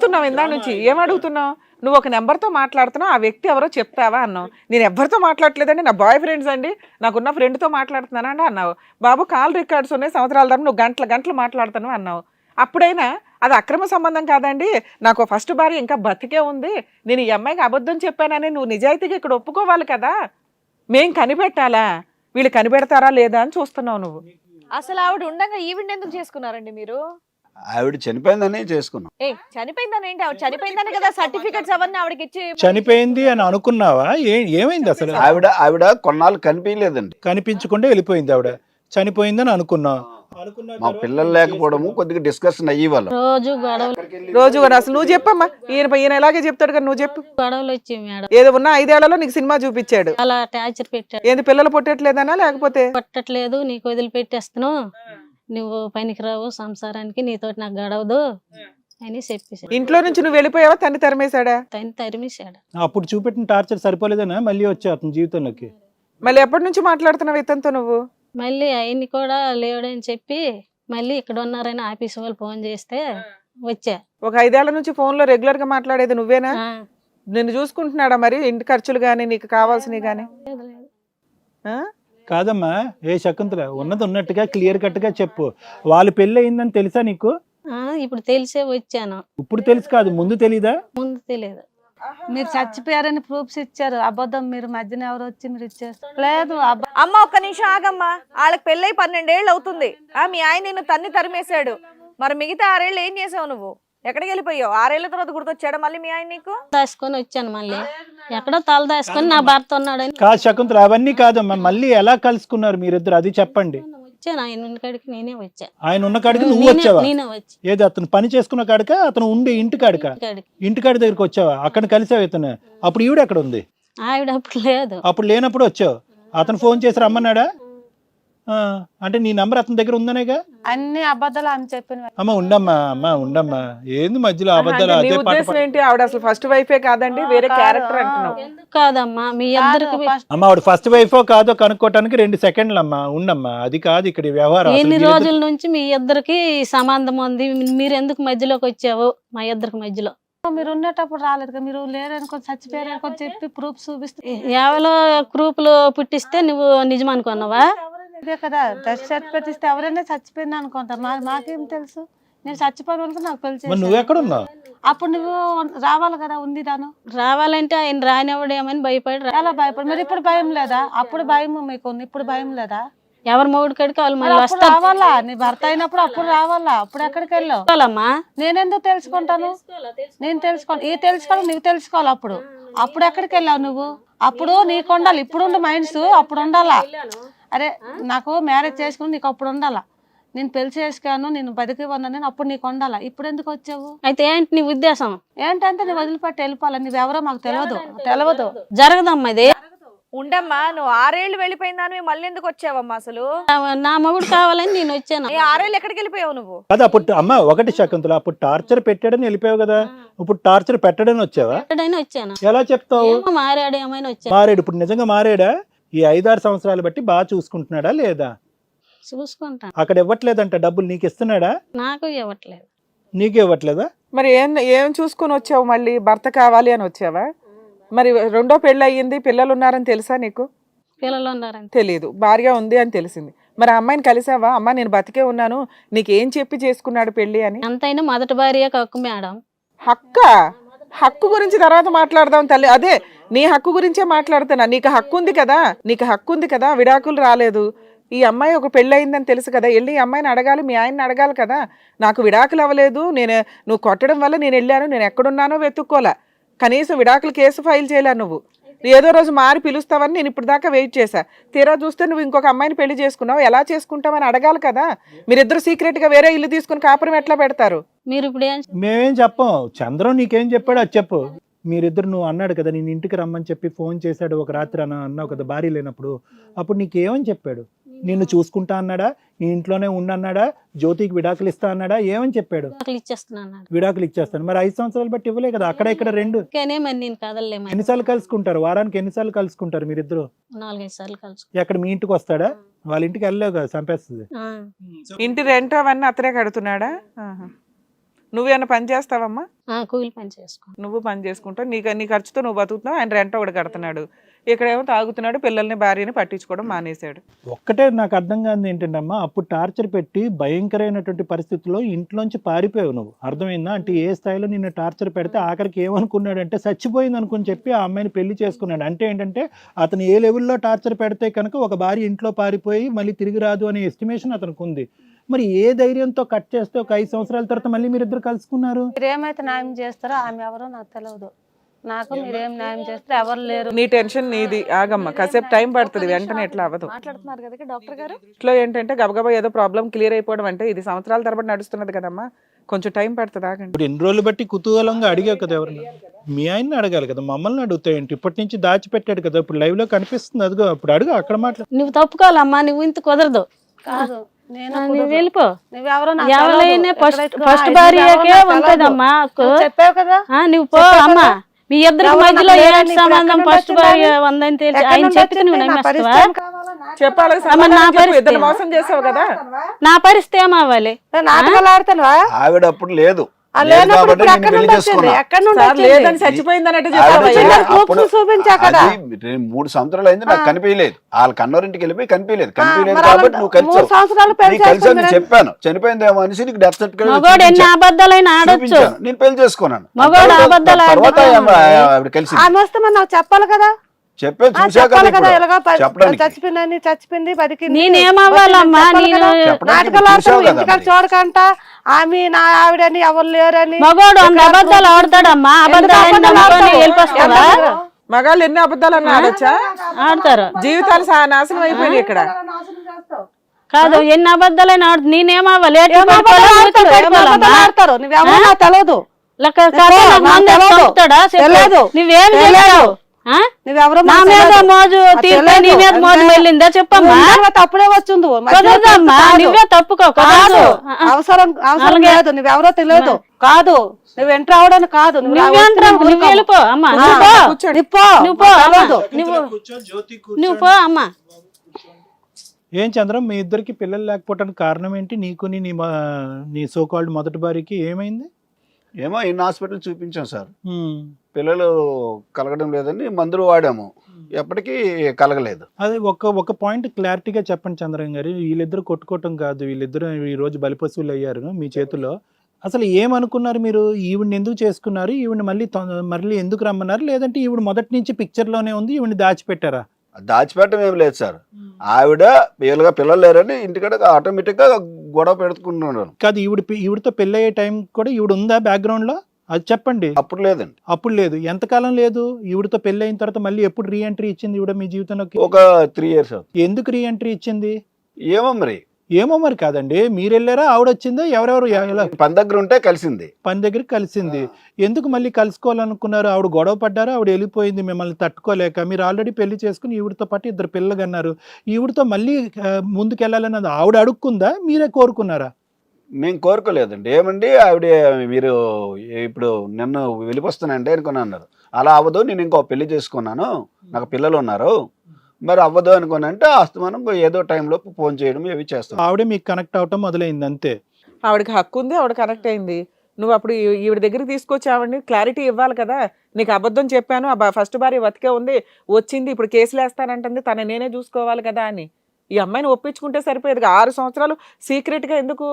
అడుగుతున్నావు ఇందా నుంచి? ఏం అడుగుతున్నావు నువ్వు ఒక నెంబర్తో మాట్లాడుతున్నావు ఆ వ్యక్తి ఎవరో చెప్తావా అన్నావు. నేను ఎవరితో మాట్లాడలేదండి నా బాయ్ ఫ్రెండ్స్ అండి నాకున్న ఫ్రెండ్తో మాట్లాడుతున్నానండి అన్నావు. బాబు కాల్ రికార్డ్స్ ఉన్నాయి సంవత్సరాల తర్వాత నువ్వు గంటల గంటలు మాట్లాడుతాను అన్నావు. అప్పుడైనా అది అక్రమ సంబంధం కాదండి నాకు ఫస్ట్ భార్య ఇంకా బతికే ఉంది నేను ఈ అమ్మాయికి అబద్ధం చెప్పానని నువ్వు నిజాయితీగా ఇక్కడ ఒప్పుకోవాలి కదా. మేం కనిపెట్టాలా? వీళ్ళు కనిపెడతారా లేదా అని చూస్తున్నావు నువ్వు. అసలు ఆవిడ ఉండగా ఈవెంట్ ఎందుకు చేసుకున్నారండి మీరు? ఆవిడ చనిపోయిందని చేసుకున్నాం. ఏ చనిపోయిందని ఏంటి? ఆవిడ చనిపోయిందని కదా సర్టిఫికెట్స్ అవన్నీ ఆవిడకి ఇచ్చి చనిపోయింది అని అనుకున్నావా? ఏ ఏమైంది అసలు? ఆవిడ ఆవిడ కొన్నాళ్ళు కనిపించలేదండి. కనిపించకుండా వెళ్ళిపోయింది ఆవిడ. చనిపోయిందని అనుకున్నా. మా పిల్లలు లేకపోవడము కొద్దిగా డిస్కషన్ అయ్యేవాళ్ళం. రోజు గొడవలు. రోజు కూడా అసలు నువ్వు చెప్పమ్మా. ఈయన ఈయన ఎలాగే చెప్తాడు కదా నువ్వు చెప్పు. గొడవలు వచ్చి మేడం. ఏదో ఉన్న ఐదేళ్ళలో నీకు సినిమా చూపించాడు. అలా టార్చర్ పెట్టాడు. ఏంది పిల్లలు పుట్టట్లేదనా లేకపోతే? కొట్టట్లేదు నీకు వదిలిపెట్టేస్తాను నువ్వు పనికిరావు సంసారానికి నీతోటి నాకు గడవదు అని చెప్పేసాడు ఇంట్లో నుంచి నువ్వు వెళ్ళిపోయావా? తన్ని తరిమేశాడా? తను తరిమేశాడు. అప్పుడు చూపెట్టిన టార్చర్ సరిపోలేదనా? మళ్ళీ వచ్చా అతని జీవితంలోకి. మళ్ళీ ఎప్పటి నుంచి మాట్లాడుతున్నావు ఇతనితో నువ్వు? మళ్ళీ ఆయన్ని కూడా లేవడని చెప్పి మళ్ళీ ఇక్కడ ఉన్నారని ఆఫీస్ వాళ్ళు ఫోన్ చేస్తే వచ్చా. ఒక ఐదేళ్ళ నుంచి ఫోన్లో రెగ్యులర్గా మాట్లాడేది నువ్వేనా? నిన్ను చూసుకుంటున్నాడా మరి? ఇంటి ఖర్చులు గానీ నీకు కావాల్సినవి గానీ? కాదమ్మా. ఏ శకుంతల ఉన్నది ఉన్నట్టుగా క్లియర్ కట్గా చెప్పు. వాళ్ళు పెళ్ళి అయిందని తెలుసా నీకు? ఆ, ఇప్పుడు తెలిసే వచ్చాను. ఇప్పుడు తెలుసు కాదు ముందు తెలీదా? ముందు తెలియదు మీరు చచ్చిపోయారని ప్రూఫ్స్ ఇచ్చారు. అబద్ధం మీరు మధ్యన ఎవరు వచ్చి మీరు ఇచ్చారు లేదు అమ్మ ఒక్క నిమిషం ఆగమ్మా. వాళ్ళకి పెళ్ళై పన్నెండేళ్ళు అవుతుంది. ఆ మీ ఆయన నిన్ను తన్ని తరిమేశాడు. మరి మిగతా ఆరేళ్ళు ఏం చేసావు నువ్వు? ఎక్కడికి వెళ్ళిపోయావు? ఆరేళ్ళ తర్వాత గుర్తొచ్చాడా మళ్ళీ మీ ఆయన నీకు? దాచుకొని వచ్చాను మళ్ళీ. ఎక్కడో తల దాచుకొని నా భర్త ఉన్నాడని. కాదు శకుంతల అవన్నీ కాదమ్మా మళ్ళీ ఎలా కలుసుకున్నారు మీరిద్దరు? అది చెప్పండి. వచ్చాను. ఆయన ఉన్నకాడికి నేనే వచ్చా. ఆయన ఉన్న కాడికి నువ్వు నేనే- వచ్చావా? నేనే వచ్చి. ఏది? అతను పని చేసుకున్న కాడిక? అతను ఉండే ఇంటి కాడిక? కాడికి. ఇంటికాడి దగ్గరికి వచ్చావా? అక్కడ కలిసావు ఇతను? అప్పుడు ఈవిడ ఎక్కడ ఉంది? ఆవిడ అప్పుడు లేదు. అప్పుడు లేనప్పుడు వచ్చావు? అతను ఫోన్ చేసి రమ్మన్నాడా? అంటే నీ నంబర్ అతని దగ్గర ఉందనేగా? అన్ని అబద్ధాలు ఆమె చెప్పిన అమ్మ ఉండమ్మా అమ్మ ఉండమ్మా. ఏంది మధ్యలో అబద్ధాలు? అదే పాట ఉద్దేశం ఏంటి? ఆవిడ అసలు ఫస్ట్ వైఫే కాదండి వేరే క్యారెక్టర్ అంటున్నావు. కాదమ్మా? మీ ఇద్దరికి అమ్మ ఆవిడ ఫస్ట్ వైఫో కాదో కనుక్కోవటానికి రెండు సెకండ్లు అమ్మా ఉండమ్మా అది కాదు ఇక్కడ ఈ వ్యవహారం. ఎన్ని రోజుల నుంచి మీ ఇద్దరికి సంబంధం ఉంది? మీరు ఎందుకు మధ్యలోకి వచ్చావు? మా ఇద్దరికి మధ్యలో. మీరు ఉండేటప్పుడు రాలేదు కదా మీరు లేరనుకొని చచ్చిపోయారు అనుకొని చెప్పి ప్రూఫ్ చూపిస్తే ఎవలో గ్రూపులు పుట్టిస్తే నువ్వు నిజం అనుకున్నావా? ఇదే కదా సర్టిఫికేట్ ఇస్తే ఎవరైనా చచ్చిపోయింది అనుకుంటారు. మా మాకేం తెలుసు? నేను చచ్చిపోయిన వాళ్ళకి నాకు పెళ్ళి మరి నువ్వు చేశారు. ఎక్కడ ఉన్నావు అప్పుడు నువ్వు రావాలి కదా ఉంది దాను రావాలంటే ఆయన రానివ్వడేమని భయపడి. రా- ఎలా భయపడి. మరి ఇప్పుడు భయం లేదా? అప్పుడు భయం మీకు ఉంది. ఇప్పుడు భయం లేదా? ఎవరి మొగుడు కడికి వాళ్ళు మరి మళ్ళీ అప్పుడు వస్తారు. రావాలా? నీ భర్త అయినప్పుడు అప్పుడు రావాలా? అప్పుడు ఎక్కడికి వెళ్ళావు? తీసుకోవాలమ్మా నేనెందుకు తెలుసుకుంటాను? నేను తెలుసుకోవాలి. ఈ తెలుసుకోవాలి నువ్వు తెలుసుకోవాలి అప్పుడు. అప్పుడు ఎక్కడికి వెళ్ళావు నువ్వు? అప్పుడు నీకు ఉండాలి. ఇప్పుడు ఉండే మైండ్స్ అప్పుడు ఉండాలా? అరే నాకు మ్యారేజ్ చేసుకుని నీకు అప్పుడు ఉండాలా? నేను పెళ్ళి చేసుకోను నేను బతికి ఉన్నాను నేను అప్పుడు నీకు ఉండాలా? ఇప్పుడు ఎందుకు వచ్చావు? అయితే ఏంటి నీ ఉద్దేశం? ఏంటంటే నువ్వు వదిలిపెట్టి వెళ్ళిపోవాలి? నువ్వెవరో మాకు తెలియదు తెలియదు జరగదమ్మా ఇది. ఉండమ్మా నువ్వు ఆరేళ్ళు వెళ్ళిపోయిందానివి మళ్ళీ ఎందుకు వచ్చావమ్మా అసలు? నా మొగుడు కావాలని నేను వచ్చాను. ఏ ఆరేళ్ళు ఎక్కడికి వెళ్ళిపోయావు నువ్వు? కదా అప్పుడు అమ్మ ఒకటి శకుంతల అప్పుడు టార్చర్ పెట్టాడని వెళ్ళిపోయావు కదా. ఇప్పుడు టార్చర్ పెట్టడని వచ్చావా? వచ్చాను. ఎలా చెప్తావు? మారాడు ఏమైనా వచ్చాను మారాడు ఇప్పుడు నిజంగా మారాడా? ఈ ఐదారు సంవత్సరాలు బట్టి బాగా చూసుకుంటున్నాడా లేదా? చూసుకుంటాను. అక్కడ ఇవ్వట్లేదంట డబ్బులు నీకు ఇస్తున్నాడా? నాకు ఇవ్వట్లేదు. నీకు ఇవ్వట్లేదా? మరి ఏం ఏం చూసుకొని వచ్చావు మళ్ళీ? భర్త కావాలి అని వచ్చావా? మరి రెండో పెళ్ళి అయ్యింది పిల్లలు ఉన్నారని తెలుసా నీకు? పిల్లలు ఉన్నారని తెలియదు భార్య ఉంది అని తెలిసింది. మరి అమ్మాయిని కలిసావా? అమ్మ నేను బతికే ఉన్నాను. నీకేం చెప్పి చేసుకున్నాడు పెళ్ళి అని? ఎంతైనా మొదటి భార్య కక్కు మేడం. హక్క? హక్కు గురించి తర్వాత మాట్లాడదాం తల్లి. అదే నీ హక్కు గురించే మాట్లాడుతున్నా. నీకు హక్కు ఉంది కదా? నీకు హక్కు ఉంది కదా? విడాకులు రాలేదు. ఈ అమ్మాయి ఒక పెళ్ళి అయిందని తెలుసు కదా? వెళ్ళి ఈ అమ్మాయిని అడగాలి మీ ఆయన్ని అడగాలి కదా? నాకు విడాకులు అవ్వలేదు. నేను నువ్వు కొట్టడం వల్ల నేను వెళ్ళాను. నేను ఎక్కడున్నానో వెతుక్కోలే. కనీసం విడాకులు కేసు ఫైల్ చేయలే నువ్వు. ఏదో రోజు మారి పిలుస్తావని నేను ఇప్పుడు దాకా వెయిట్ చేశా. తీరా చూస్తే నువ్వు ఇంకొక అమ్మాయిని పెళ్ళి చేసుకున్నావు. ఎలా చేసుకుంటావని అడగాలి కదా? మీరిద్దరు సీక్రెట్గా వేరే ఇల్లు తీసుకుని కాపురం ఎట్లా పెడతారు? మీరు ఇప్పుడు ఏం మేమేం చెప్పం. చంద్రం నీకేం చెప్పాడు అది చెప్పు. మీరిద్దరు నువ్వు అన్నాడు కదా నేను ఇంటికి రమ్మని చెప్పి ఫోన్ చేశాడు ఒక రాత్రి అన్న అన్నావు కదా భార్య లేనప్పుడు. అప్పుడు నీకేమని చెప్పాడు? నిన్ను చూసుకుంటా అన్నాడా? నీ ఇంట్లోనే ఉండన్నాడా జ్యోతికి విడాకులు ఇస్తా అన్నాడా? ఏమని చెప్పాడు? విడాకులు ఇచ్చేస్తాను. మరి ఐదు సంవత్సరాలు బట్టి ఇవ్వలే కదా అక్కడ ఇక్కడ రెండు ఎన్నిసార్లు కలుసుకుంటారు? వారానికి ఎన్నిసార్లు కలుసుకుంటారు మీరిద్దరు? నాలుగైదు సార్లు కలుసు ఎక్కడ మీ ఇంటికి వస్తాడా? వాళ్ళ ఇంటికి వెళ్ళలేవు కదా చంపేస్తుంది. ఆ. ఇంటి రెంట్ అవన్నీ అతనే కడుతున్నాడా. నువ్వేమైనా పని చేస్తావమ్మా? ఆ, కూలి పని చేసుకో నువ్వు పని చేసుకుంటావు నీకు నీ ఖర్చుతో నువ్వు బతుకుతున్నావు. ఆయన రెంట్ ఒకటి కడుతున్నాడు. ఇక్కడేమో తాగుతున్నాడు పిల్లల్ని భార్యని పట్టించుకోవడం మానేశాడు. ఒక్కటే నాకు అర్థం కాదు ఏంటంటే అమ్మా అప్పుడు టార్చర్ పెట్టి భయంకరమైనటువంటి పరిస్థితుల్లో ఇంట్లోంచి పారిపోయావు నువ్వు. అర్థమైందా? అంటే ఏ స్థాయిలో నిన్ను టార్చర్ పెడితే ఆఖరికి ఏమనుకున్నాడంటే చచ్చిపోయింది అనుకుని చెప్పి ఆ అమ్మాయిని పెళ్ళి చేసుకున్నాడు. అంటే ఏంటంటే అతను ఏ లెవెల్లో టార్చర్ పెడితే కనుక ఒక భార్య ఇంట్లో పారిపోయి మళ్ళీ తిరిగి రాదు అనే ఎస్టిమేషన్ అతనికి ఉంది. మరి ఏ ధైర్యంతో కట్ చేస్తే ఒక ఐదు సంవత్సరాల తర్వాత మళ్ళీ మీరిద్దరు కలుసుకున్నారు? మీరేమైతే న్యాయం చేస్తారో ఆమె ఎవరో నాకు తెలియదు నాకు మీరేం న్యాయం చేస్తారో ఎవరు లేరు. నీ టెన్షన్ నీది. ఆగమ్మ కాసేపు టైం పడుతుంది వెంటనే ఎట్లా అవ్వదు. మాట్లాడుతున్నారు కదా డాక్టర్ గారు? ఇంట్లో ఏంటంటే గబగబా ఏదో ప్రాబ్లం క్లియర్ అయిపోవడం అంటే ఇది సంవత్సరాల తరబడి నడుస్తున్నది కదమ్మా. కొంచెం టైం పడుతుంది ఆగండి. ఇప్పుడు ఎన్ని రోజులు బట్టి కుతూహలంగా అడిగావు కదా ఎవరిని? మీ ఆయన్ని అడగాలి కదా మమ్మల్ని అడుగుతాయండి ఇప్పటి నుంచి దాచిపెట్టాడు కదా ఇప్పుడు లైవ్లో కనిపిస్తుంది అదిగో అప్పుడు అడుగు అక్కడ మాట్లా నువ్వు తప్పుకోవాలమ్మా నువ్వు ఇంత కుదరదు. కాదు. నువ్వు. వెళ్ళిపో. ఎవరైనా. ఫస్ట్ ఫస్ట్ భార్యకే ఉంటదమ్మా చెప్పావు కదా? నువ్వు పో అమ్మా? మీ ఇద్దరికి మధ్యలో సంబంధం ఫస్ట్ భార్య? ఉందని తెలిసి ఆయన నువ్వు నమ్మేస్తావా? నాకు చెప్పాలి అమ్మ, సమాధానం నా చెప్పు. పరిస్థితి ఇద్దరు మోసం చేసావు కదా? నా పరిస్థితి ఏమవ్వాలి నేను నాటకాలు ఆడుతానువా? ఆవిడ అప్పుడు లేదు. మూడు సంవత్సరాలు అయింది నాకు. కనిపించలేదు. వాళ్ళ కన్నోరింటికి వెళ్ళిపోయి కనిపించలేదు. కనిపించలేదు కాబట్టి నువ్వు కలిసి నేను. చెప్పాను. చనిపోయిందేమో అనేసి నీకు డెత్ సర్టిఫికేట్ మగోడు ఎన్ని అబద్ధాలైనా ఆడొచ్చు. నేను పెళ్ళి చేసుకున్నాను. తర్వాత- కలిసి నాకు చెప్పాలి కదా? చచ్చిపోయింది బతికింది. నేనేమవ్వాలమ్మా నేను నాటకాలు. చూడకంట? ఆమె నా ఆవిడని ఎవరు లేరని మగోడు అబద్ధాలు ఆడతాడమ్మా? అబద్ధాలు? మగాళ్ళు ఎన్ని అబద్ధాలు అన్నా ఆడొచ్చా? ఆడతారు. జీవితాలు నాశనం అయిపోయినాయి ఇక్కడ. కాదు ఎన్ని అబద్ధాలైనా ఆడు నేనేమవ్వాలి ఆడతారు? తెలియదు. నువ్వేం తెలియదు. నువ్వెవరో నా మీద. మోజు నీ. మీద మోజు వెళ్ళిందా చెప్పమ్మా? వచ్చింది కుదరదమ్మా. నువ్వే తప్పుకో కాదు. అవసరం అవసరం. లేదు. నువ్వెవరో తెలియదు. కాదు. నువ్వు ఎంటర్ అవడానికి కాదు. నువ్వు వెళ్ళిపో అమ్మా. నువ్వు పో. అమ్మా. ఏం చంద్రం మీ ఇద్దరికి పిల్లలు లేకపోవడానికి కారణం ఏంటి? నీకు నీ నీ మా- నీ సో కాల్డ్ మొదటి భార్యకి ఏమైంది? ఏమో ఇన్ని హాస్పిటల్ చూపించాం సార్. పిల్లలు కలగడం లేదని మందులు వాడాము. ఎప్పటికీ కలగలేదు. అదే ఒక ఒక పాయింట్ క్లారిటీగా చెప్పండి చంద్రం గారు. వీళ్ళిద్దరు కొట్టుకోవటం కాదు వీళ్ళిద్దరు ఈ రోజు బలిపశువులు అయ్యారు మీ చేతిలో. అసలు ఏమనుకున్నారు మీరు? ఈవిడ్ని ఎందుకు చేసుకున్నారు? ఈవిడ్ని మళ్ళీ మళ్ళీ ఎందుకు రమ్మన్నారు? లేదంటే ఈవిడ మొదటి నుంచి పిక్చర్లోనే ఉంది ఈవిడ్ని దాచిపెట్టారా? దాచిపెట్టడం ఏం లేదు సార్. ఆవిడ వీళ్ళగా పిల్లలు లేరని ఇంటికాడ ఆటోమేటిక్గా గొడవ పెడుతున్నాడు. కాదు ఈవిడ ఈవిడతో పెళ్ళయ్యే టైం కూడా ఈవిడ ఉందా background లో అది చెప్పండి. అప్పుడు లేదండి. అప్పుడు లేదు. ఎంతకాలం లేదు? ఈవిడతో పెళ్ళి అయిన తర్వాత మళ్ళీ ఎప్పుడు రీ ఎంట్రీ ఇచ్చింది ఈవిడ మీ జీవితంలోకి? ఒక త్రీ ఇయర్స్ ఎందుకు రీ ఎంట్రీ ఇచ్చింది? ఏమో మరి. ఏమో మరి కాదండి. మీరు వెళ్ళారా ఆవిడ వచ్చిందా ఎవరెవరు పని దగ్గర ఉంటే కలిసింది. పని దగ్గరికి కలిసింది. ఎందుకు మళ్ళీ కలుసుకోవాలనుకున్నారు? ఆవిడ గొడవ పడ్డారు? ఆవిడ వెళ్ళిపోయింది మిమ్మల్ని తట్టుకోలేక. మీరు ఆల్రెడీ పెళ్ళి చేసుకుని ఈవిడతో పాటు ఇద్దరు పిల్లలు అన్నారు. ఈవిడతో మళ్ళీ ఆ, ముందుకు వెళ్ళాలన్నది ఆవిడ అడుక్కుందా? మీరే కోరుకున్నారా? మేము కోరుకోలేదండి. ఏమండి? ఆవిడ మీరు ఇప్పుడు నన్ను వెళ్ళిపోస్తానంటే అనుకుని అన్నారు. అలా అవ్వదు. నేను ఇంకో పెళ్ళి చేసుకున్నాను. నాకు పిల్లలు ఉన్నారు. మరి అవ్వదు అనుకుని అంటే అస్తమానం ఏదో టైంలో ఫోన్ చేయడం ఇవి చేస్తాం. ఆవిడే మీకు కనెక్ట్ అవటం మొదలైంది అంతే. ఆవిడకి హక్కు ఉంది ఆవిడ కనెక్ట్ అయింది. నువ్వు అప్పుడు ఈవిడ దగ్గరికి తీసుకొచ్చి ఆవిడని క్లారిటీ ఇవ్వాలి కదా. నీకు అబద్ధం చెప్పాను ఫస్ట్ భార్య బతికే ఉంది వచ్చింది ఇప్పుడు కేసులు వేస్తానంటుంది తన నేనే చూసుకోవాలి కదా అని. ఈ అమ్మాయిని ఒప్పించుకుంటే సరిపోయేది ఆరు సంవత్సరాలు సీక్రెట్గా ఎందుకు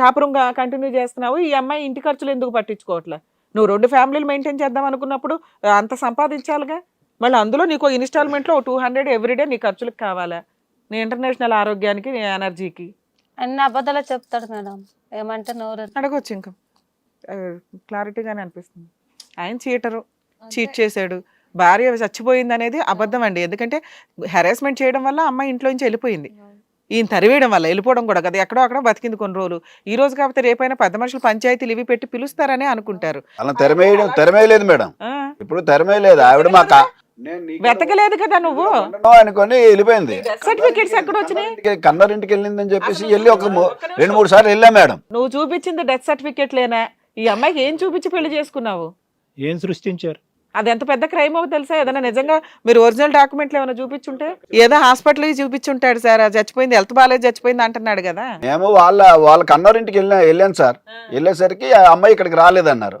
కాపురంగా కంటిన్యూ చేస్తున్నావు? ఈ అమ్మాయి ఇంటి ఖర్చులు ఎందుకు పట్టించుకోవట్లే? నువ్వు రెండు ఫ్యామిలీలు మెయింటైన్ చేద్దాం అనుకున్నప్పుడు అంత సంపాదించాలిగా? మళ్ళీ అందులో నీకు ఇన్స్టాల్మెంట్లో టూ హండ్రెడ్ ఎవ్రీడే నీ ఖర్చులకు కావాలా? నీ ఇంటర్నేషనల్ ఆరోగ్యానికి నీ ఎనర్జీకి? అన్ని అబద్ధాలు చెప్తాడు మేడం. ఏమంటే నోరు అడగొచ్చు ఇంకా. క్లారిటీగానే అనిపిస్తుంది. ఆయన చీటరు చీట్ చేశాడు. భార్య చచ్చిపోయింది అనేది అబద్ధం అండి. ఎందుకంటే హెరాస్మెంట్ చేయడం వల్ల అమ్మాయి ఇంట్లో నుంచి వెళ్ళిపోయింది. ఈయన తరివేయడం వల్ల వెళ్ళిపోవడం కూడా కదా ఎక్కడో అక్కడ బతికింది కొన్ని రోజులు. ఈ రోజు కాకపోతే రేపైనా పెద్ద మనుషులు పంచాయతీలు ఇవి పెట్టి పిలుస్తారనే అనుకుంటారు. అలా తెరమేయడం తెరమేయలేదు మేడం. ఇప్పుడు తెరమేయలేదు. ఆవిడ మా కా- నేను నీకు వెతకలేదు కదా నువ్వు? అనుకొని వెళ్ళిపోయింది. సర్టిఫికేట్స్ ఎక్కడ వచ్చినాయి? కన్నరింటికి వెళ్ళిందని చెప్పేసి వెళ్ళి ఒక మూ- రెండు మూడు సార్లు వెళ్ళా మేడం. నువ్వు చూపించింది డెత్ సర్టిఫికేట్ లేనా. ఈ అమ్మాయికి ఏం చూపించి పెళ్ళి చేసుకున్నావు? ఏం సృష్టించారు? అది ఎంత పెద్ద క్రైమ్ అవుతుంది తెలుసా? ఏదైనా నిజంగా మీరు ఒరిజినల్ డాక్యుమెంట్లు ఏమైనా చూపించుంటే? ఏదో హాస్పిటల్కి చూపించుంటాడు సార్. అది చచ్చిపోయింది హెల్త్ బాగాలేదు చచ్చిపోయింది అంటున్నాడు కదా. మేము వాళ్ళ వాళ్ళ కన్నోరింటికి వెళ్ళా వెళ్ళాను సార్. వెళ్ళేసరికి ఆ అమ్మాయి ఇక్కడికి రాలేదన్నారు.